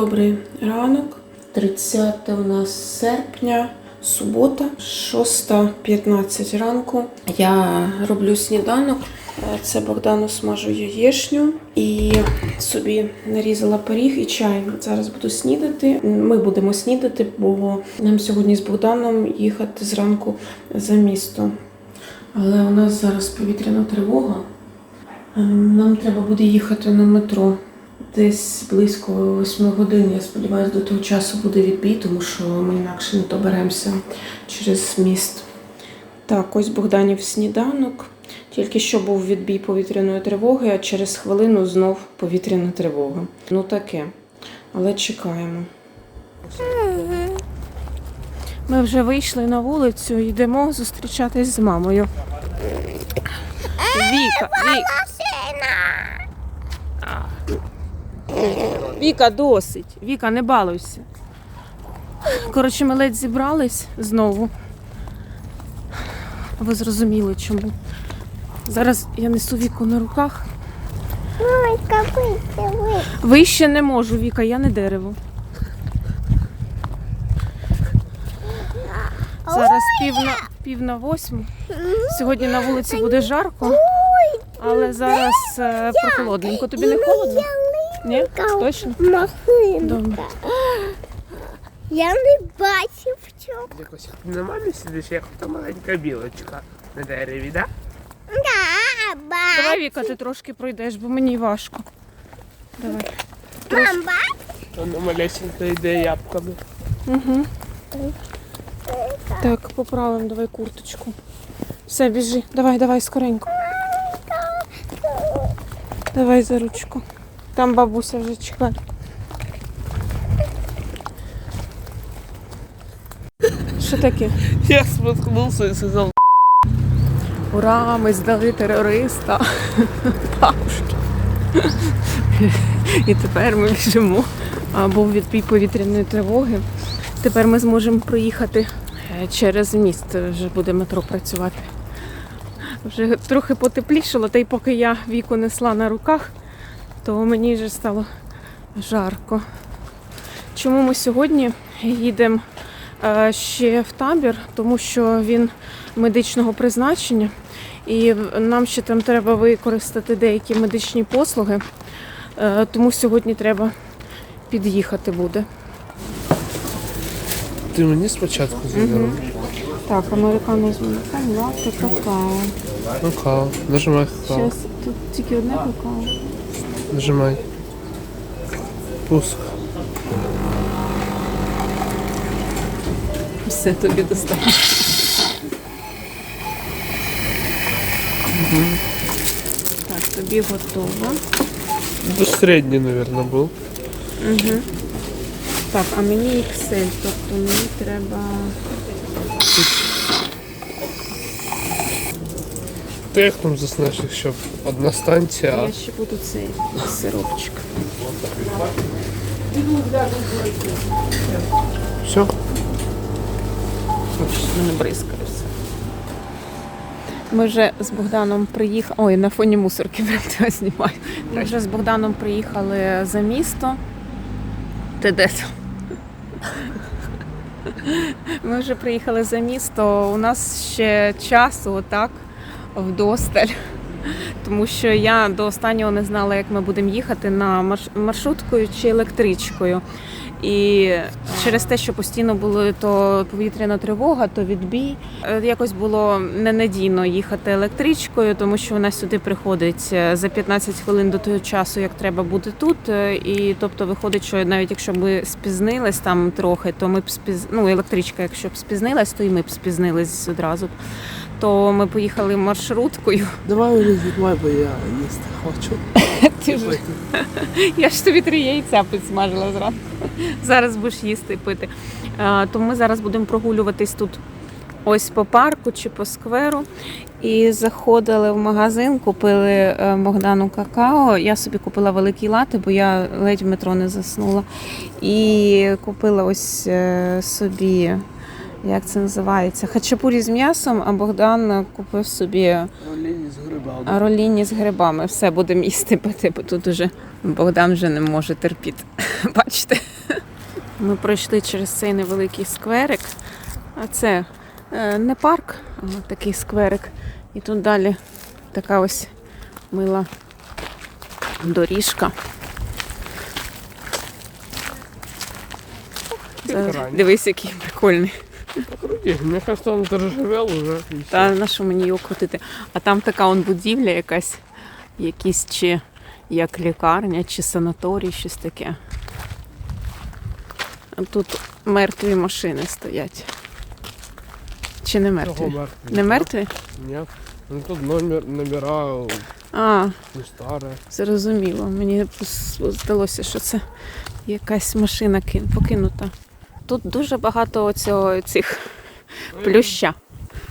Добрий ранок, 30 у нас серпня, субота, 6.15 ранку. Я роблю сніданок. Це Богдану смажу яєшню і собі нарізала пиріг і чай. Зараз буду снідати. Ми будемо снідати, бо нам сьогодні з Богданом їхати зранку за місто. Але у нас зараз повітряна тривога. Е, Нам треба буде їхати на метро. Десь близько 8 годин. Я сподіваюся, до того часу буде відбій, тому що ми інакше не доберемося через міст. Так, ось Богданів сніданок. Тільки що був відбій повітряної тривоги, а через хвилину знов повітряна тривога. Ну таке. Але чекаємо. Ми вже вийшли на вулицю, йдемо зустрічатись з мамою. Віка, Віка. Віка, досить. Віка, не балуйся. Коротше, ми ледь зібрались знову. Ви зрозуміли чому. Зараз я несу віку на руках. Мамочка, выйди, выйди. Вище не можу, Віка, я не дерево. Зараз пів на, пів на восьму. Сьогодні на вулиці буде жарко, але зараз е, прохолодненько. Тобі не холодно? Ні? Точно? Машинка. Добре. Я не бачив цього. Якось на мамі сидиш, як та маленька білочка на дереві, да? Да, бачив. Давай, Віка, ти трошки пройдеш, бо мені важко. Давай. Мам, бачив? Вона малесенька йде ябками. Угу. Так, поправимо, давай курточку. Все, біжи. Давай, давай, скоренько. Давай за ручку. Там бабуся вже чекає. Що таке? Я споткнувся і сказав, Ура, ми здали терориста. І тепер ми біжимо. А, Був відбій повітряної тривоги. Тепер ми зможемо проїхати е, через міст. Вже буде метро працювати. Вже трохи потеплішало, та й поки я віку несла на руках, то мені вже стало жарко. Чому ми сьогодні їдемо е, ще в табір? Тому що він медичного призначення, і нам ще там треба використати деякі медичні послуги, Е, тому сьогодні треба під'їхати буде. ти мені спочатку зробив. Так, американо з молоком, латте, какао. Кава, нажимай кава, Зараз тут тільки одне какао. Нажимай. Пуск. Все тобі достатньо. Так, тобі готово. Ну, середній, мабуть, був. Угу. Так, а мені Excel, тобто мені треба. Там заснеш, якщо одна станція, Я ще буду цей сиропчик. все. Не бризкаю все. Ми вже з Богданом приїхали. Ой, на фоні мусорки прям тебе знімаю. Ми вже з Богданом приїхали за місто. Ти де там? Ми вже приїхали за місто. У нас ще часу отак вдосталь. Тому що я до останнього не знала, як ми будемо їхати на марш- маршруткою чи електричкою. І через те, що постійно було то повітряна тривога, то відбій. Е, Якось було ненадійно їхати електричкою, тому що вона сюди приходить е, за 15 хвилин до того часу, як треба бути тут. Е, І тобто виходить, що навіть якщо ми спізнились там трохи, то ми б спіз... ну, електричка, якщо б спізнилась, то і ми б спізнились одразу. То ми поїхали маршруткою. Давай знімай, бо я їсти хочу. Ти ж- Я ж тобі три яйця підсмажила зранку. Зараз будеш їсти і пити. То ми зараз будемо прогулюватись тут ось по парку чи по скверу. І заходили в магазин, купили е, Богдану какао. Я собі купила великий лати, бо я ледь в метро не заснула. І купила ось е, собі, як це називається, хачапурі з м'ясом, а Богдан купив собі Олені з грибами. роліні з грибами. Все будемо їсти пити, бо тут уже Богдан вже не може терпіти. Бачите? Ми пройшли через цей невеликий скверик. А це е, не парк, а такий скверик. І тут далі така ось мила доріжка. Дивись, який прикольний. Круги. Мне кажется, он заржавел уже. и всё. Та на що мені його крутити? А там така он будівля якась, якісь чи як лікарня, чи санаторій, щось таке. А тут мертві машини стоять. Чи не Чего мертві? мертвый? Не мертві? Нет. Ну тут номер, номера А, не старые. зрозуміло. Мені пос- здалося, що це якась машина кин- покинута. Тут дуже багато цього, цих плюща.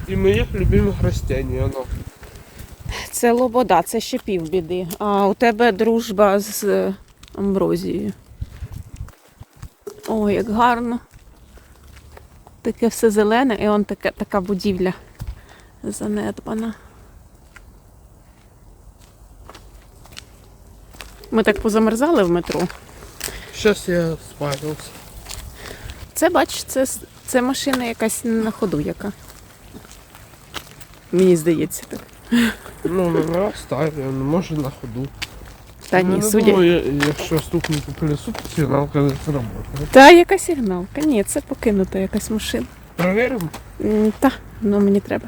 И моих любимых растений, оно. Це лобода, це ще півбіди. А у тебе дружба з амброзією. Ой, як гарно. Таке все зелене, і он таке, така будівля занедбана. Ми так позамерзали в метро. Сейчас я спарился. Це, бач, це, це машина якась на ходу яка. Мені здається так. Ну, ну, может на ходу. Та ні, судя. думаю, якщо стукнути по колесу, то сигнал, коли це. Та яка сигналка? Ні, це покинута якась машина. Проверимо? М, Та, ну мені треба.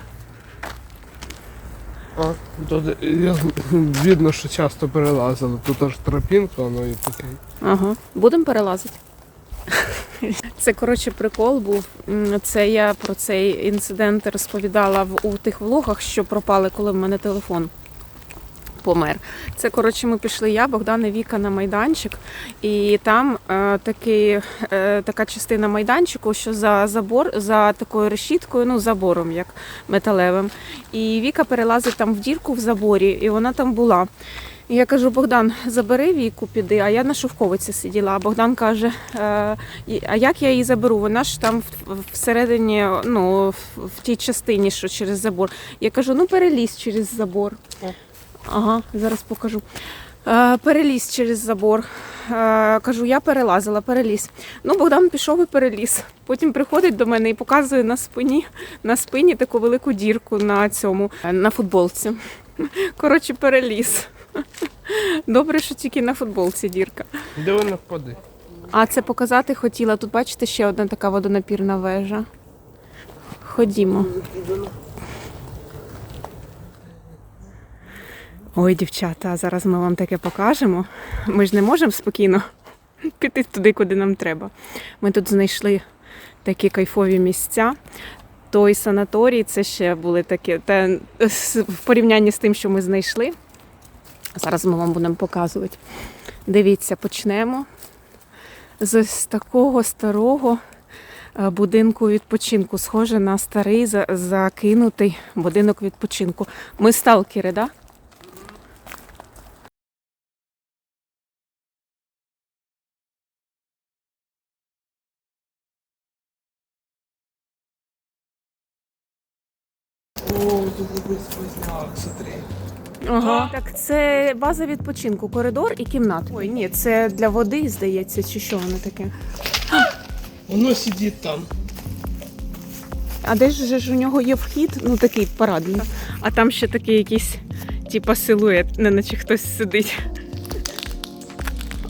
А, тут я, видно, що часто перелазили. Тут аж тропінка, воно і таке. Ага. Будемо перелазити. Це коротше прикол був. Це я про цей інцидент розповідала в у тих влогах, що пропали, коли в мене телефон помер. Це коротше, ми пішли я, Богдан і Віка на майданчик, і там е, такий, е, така частина майданчику, що за забор, за такою решіткою, ну забором, як металевим. І Віка перелазить там в дірку в заборі, і вона там була. І я кажу, Богдан, забери віку, піди, а я на шовковиці сиділа. А Богдан каже, е, а як я її заберу? Вона ж там всередині, ну, в, тій частині, що через забор. Я кажу, ну перелізь через забор. Ага, зараз покажу. Е, переліз через забор. Е, кажу, я перелазила, переліз. Ну, Богдан пішов і переліз. Потім приходить до мене і показує на спині, на спині таку велику дірку на цьому, на футболці. Коротше, переліз. Добре, що тільки на футболці дірка. Де вони впади? А це показати хотіла. Тут бачите ще одна така водонапірна вежа. Ходімо. Ой, дівчата, зараз ми вам таке покажемо. Ми ж не можемо спокійно піти туди, куди нам треба. Ми тут знайшли такі кайфові місця. Той санаторій, це ще були такі, та, в порівнянні з тим, що ми знайшли. Зараз ми вам будемо показувати. Дивіться, почнемо з такого старого е, будинку відпочинку. Схоже на старий закинутий будинок відпочинку. Ми сталкери? Да? Це база відпочинку, коридор і кімната. Ой, ні, це для води, здається, чи що воно таке. Воно сидить там. А де ж, же ж у нього є вхід, ну такий парадний. А там ще такий якийсь, типа силует, не наче хтось сидить.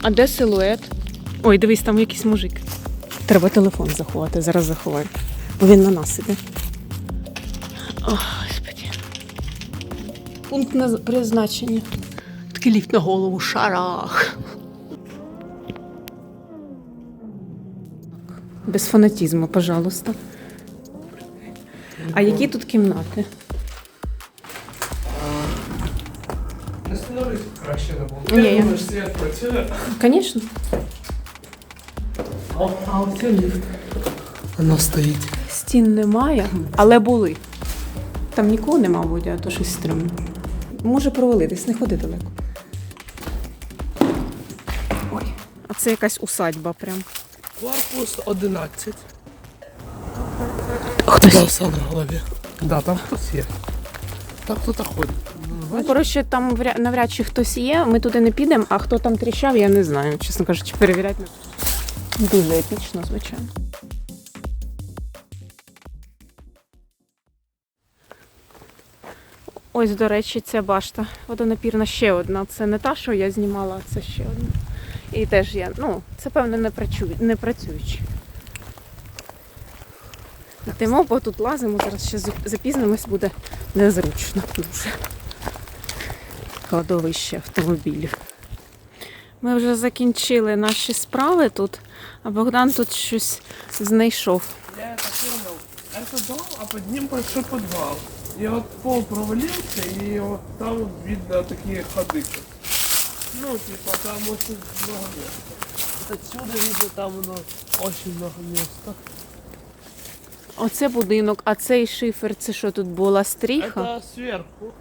А де силует? Ой, дивись, там якийсь мужик. Треба телефон заховати, зараз заховаю. Бо він на нас іде. О, Господи. Пункт на призначення. Такий ліфт на голову, шарах. Без фанатізму, пожалуйста. А які тут кімнати? Не становись краще не було. Ні, я- думаю, світ працює. Звісно. А оце ліфт. Воно стоїть. Стін немає, але були. Там нікого нема, мабуть, а то щось стрімно. Може провалитись, не ходи далеко. Ой, а це якась усадьба прям. Корпус 11. Хтось. На голові. Да, там хтось є. Так кто-то ходит. Ну, коротше, там вря- навряд чи хтось є, ми туди не підемо, а хто там тріщав, я не знаю. Чесно кажучи, перевіряти не дуже епічно, звичайно. Ось, до речі, ця башта водонапірна ще одна. Це не та, що я знімала, а це ще одна. І теж я, ну, це певно не, працює, не працюючи. Йдемо, бо тут лазимо, зараз ще запізнимось, буде незручно дуже. Кладовище автомобілів. Ми вже закінчили наші справи тут, а Богдан тут щось знайшов. Я это понял. Это дом, а под ним большой подвал. И вот пол провалился, и вот там вот видно такие ходы. Ну, типа, там очень много места. Отсюда видно, там ну, очень много места. Оце будинок, а цей шифер, це що тут була стріха? Это сверху.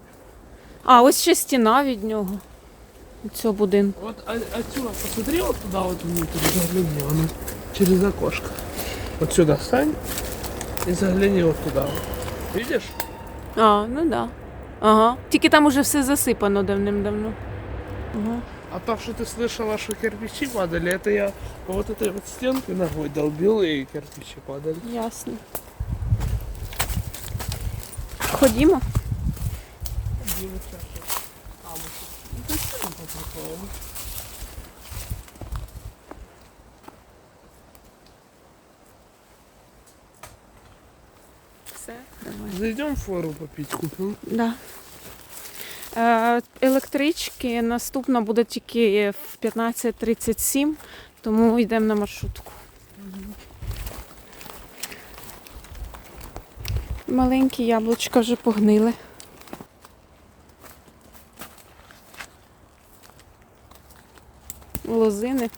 А, ось ще стіна від нього. Від цього будинку. Вот о- отсюда посмотри вот туда вот внутрь, загляни, оно через окошко. Вот сюда встань и загляни вот туда вот. Видишь? А, ну да. Ага. Тільки там уже все засипано давним-давно. Ага. А то, что ты слышала, что кирпичи падали, это я по вот этой вот стенке ногой долбил, и кирпичи падали. Ясно. Ходімо. Дима чаша. А, мы тут- ну, тут сильно попробовали. Все, давай. Зайдем фору попить купим. Да. Е, Електрички наступна буде тільки в 15.37, тому йдемо на маршрутку. Маленькі яблучка вже погнили. Лозини.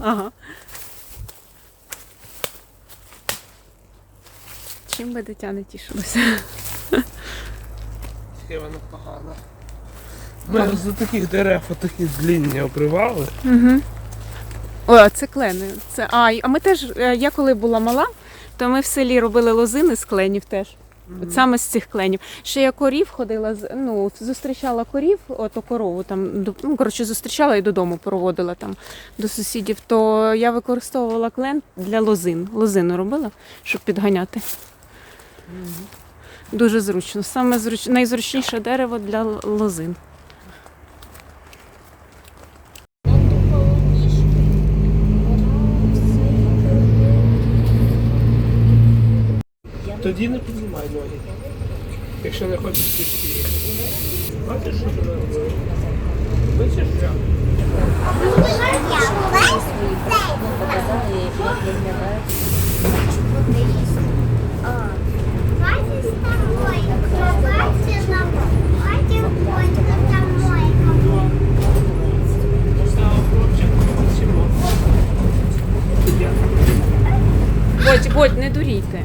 Ага. Чим би дитя не тішилося? Схема непогана. Ми за таких дерев отакі длінні обривали. Угу. О, це клени. Це, а, а ми теж, е, я коли була мала, то ми в селі робили лозини з кленів теж. От саме з цих кленів. Ще я корів ходила, ну, зустрічала корів, ото корову там, ну, коротше, зустрічала і додому проводила там до сусідів, то я використовувала клен для лозин. Лозину робила, щоб підганяти. Дуже зручно. Саме зруч... найзручніше дерево для лозин. Тоді не піднімай ноги. Якщо не хочеш піти. Бачиш, що ти робив? Бачиш, як? Давайте с тобой. Давайте на Давайте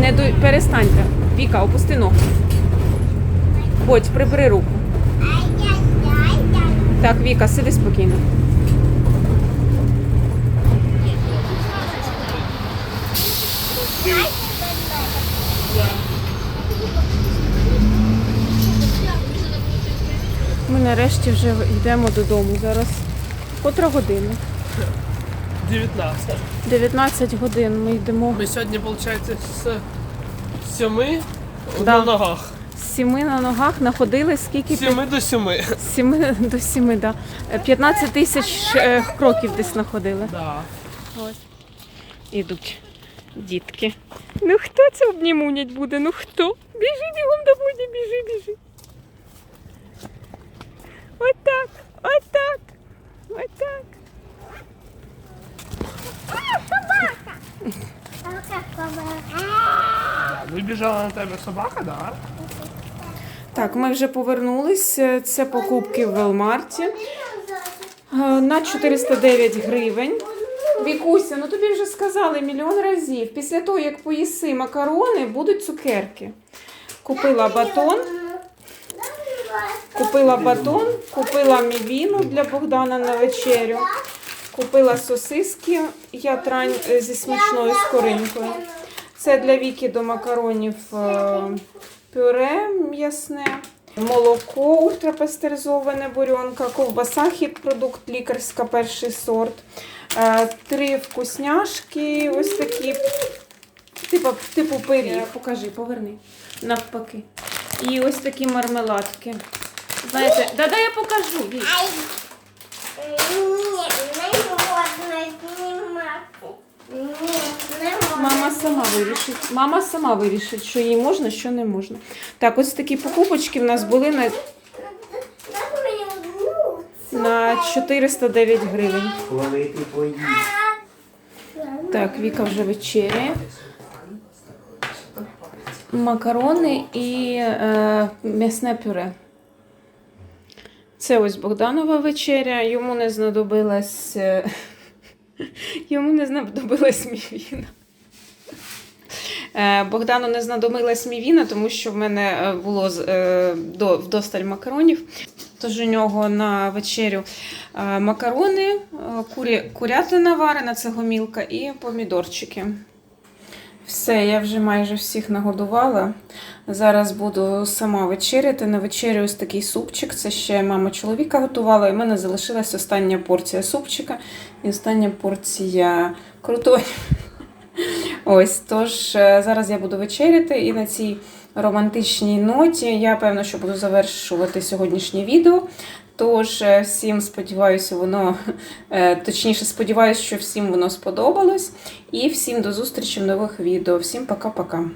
Не ду... Перестаньте. Віка, опусти ногу. Бодь, прибери руку. Так, Віка, сиди спокійно. Ми нарешті вже йдемо додому. Зараз котра година? 19. 19 годин ми йдемо Ми сьогодні, виходить, з 7 Да. на ногах. з сіми на ногах, находили скільки? З 7 до 7. З сіми до сіми, да. Е, 15 тисяч е, кроків десь находили. Да. Ось. Ідуть дітки. Ну хто це обнімунять буде? Ну хто? Біжи бігом до Боді, біжи, біжи. Отак, отак, отак. А как собака? Вибіжала на тебе собака, да? Так, ми вже повернулись. Е, Це покупки в Велмарті. Е, На 409 гривень. Вікуся, ну тобі вже сказали мільйон разів. Після того, як поїси макарони, будуть цукерки. Купила батон. Купила батон, купила мівіну для Богдана на вечерю. Купила сосиски ятрань е, зі смачною скоринкою. Це для Віки до макаронів е, пюре м'ясне, молоко ультрапастеризоване бурьонка, ковбаса хіп-продукт лікарська перший сорт, е, три вкусняшки, ось такі, типу, типу пиріг. Покажи, поверни. Навпаки. І ось такі мармеладки. Знаєте, да-да, я покажу. Вік. Мама сама вирішить. Мама сама вирішить, що їй можна, що не можна. Так, ось такі покупочки в нас були на, на 409 гривень. Коли ти поїш. Так, Віка вже вечеряє. Макарони і е, м'ясне пюре. Це ось Богданова вечеря. Йому не знадобилась. е, Йому не знадобилась мівіна. Е, Богдану не знадобилась мівіна, тому що в мене е, було вдосталь макаронів. Тож у нього на вечерю макарони, курятина варена, це гомілка, і помідорчики. Все, я вже майже всіх нагодувала. Зараз буду сама вечеряти. На вечерю ось такий супчик. Це ще мама чоловіка готувала. І в мене залишилась остання порція супчика і остання порція крутонів. Ось, тож е, зараз я буду вечеряти і на цій романтичній ноті я певно, що буду завершувати сьогоднішнє відео. Тож всім сподіваюся, воно е, точніше, сподіваюся, що всім воно сподобалось. І всім до зустрічі в нових відео. Всім пока-пока.